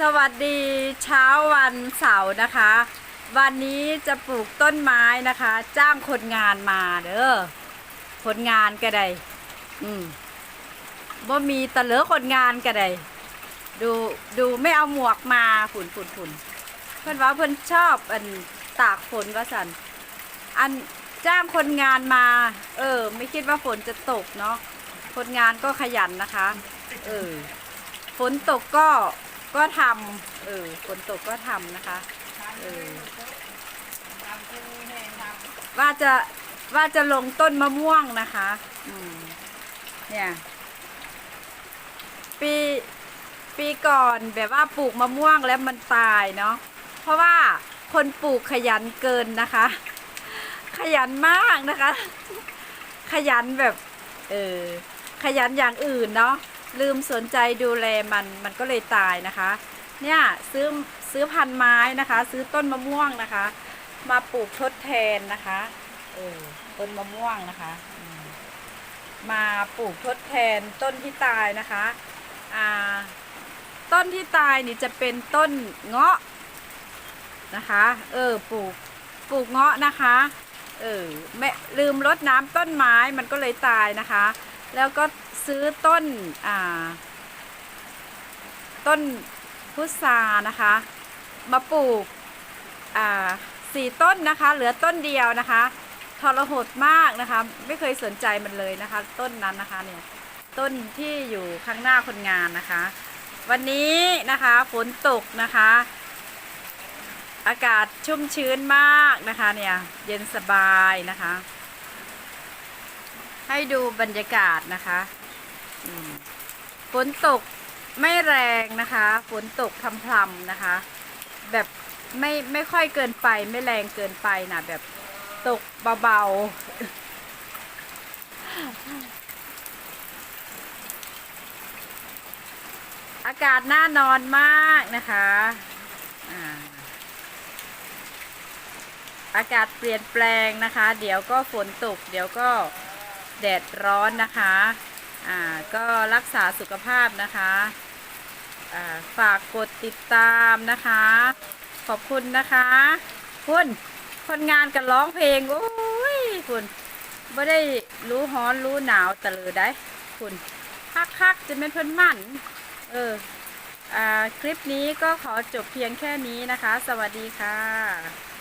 สวัสดีเช้าวันเสาร์นะคะ วันนี้จะปลูกต้นไม้นะคะ จ้างคนงานมาเด้อคนงานก็ได้อืมบ่มีตะเหลือคนงานก็ได้ดูดูไม่เอาหมวกมาฝุ่นฝุ่นฝุ่นเพื่อนว่าเพื่อนชอบอันตากฝนว่าสันอันจ้างคนงานมา เออ ไม่คิดว่าฝนจะตกเนาะคนงานก็ขยันนะคะ เออฝนตกก็ ก็ทำเออฝนตกก็ทำนะคะ เออ ว่าจะว่าจะลงต้นมะม่วงนะคะ อืม เนี่ย ปีปีก่อนแบบว่าปลูกมะม่วงแล้วมันตายเนาะ เพราะว่าคนปลูกขยันเกินนะคะ ขยันมากนะคะ ขยันแบบ เออ ขยันอย่างอื่นเนาะ ลืมสนใจดูแลมันมันก็เลยตายนะคะ เนี่ยซื้อซื้อพันธุ์ไม้นะคะ ซื้อต้นมะม่วงนะคะ มาปลูกทดแทนนะคะเออต้นมะม่วงนะคะ มาปลูกทดแทนต้นที่ตายนะคะอ่าต้นที่ตายนี่จะเป็นต้นเงาะนะคะ เออปลูกปลูกเงาะนะคะ เออไม่ลืมรดน้ำต้นไม้มันก็เลยตายนะคะ แล้วก็ซื้อต้นอ่า ต้นพุทรานะคะ มาปลูกอ่าสี่ต้นนะคะ เหลือต้นเดียวนะคะทรหดมากนะคะ ไม่เคยสนใจมันเลยนะคะ ต้นนั้นนะคะเนี่ยต้นที่อยู่ข้างหน้าคนงานนะคะ วันนี้นะคะฝนตกนะคะ อากาศชุ่มชื้นมากนะคะเนี่ยเย็นสบายนะคะ ให้ดูบรรยากาศนะคะฝนตกไม่แรงนะคะฝนตกพรำๆนะคะ แบบไม่ไม่ค่อยเกินไปไม่แรงเกินไปนะแบบตกเบาๆ อากาศน่านอนมากนะคะอาอากาศเปลี่ยนแปลงนะคะ เดี๋ยวก็ฝนตก เดี๋ยวก็ แดดร้อนนะคะ อ่า ก็รักษาสุขภาพนะคะ อ่า ฝากกดติดตามนะคะ ขอบคุณนะคะคุณคนงานกันร้องเพลง โอ้ย คุณไม่ได้รู้ฮ้อนรู้หนาวแต่เลยได้คุณคักๆจะเป็นเพื่อนมั่น เออ อ่า คลิปนี้ก็ขอจบเพียงแค่นี้นะคะ สวัสดีค่ะ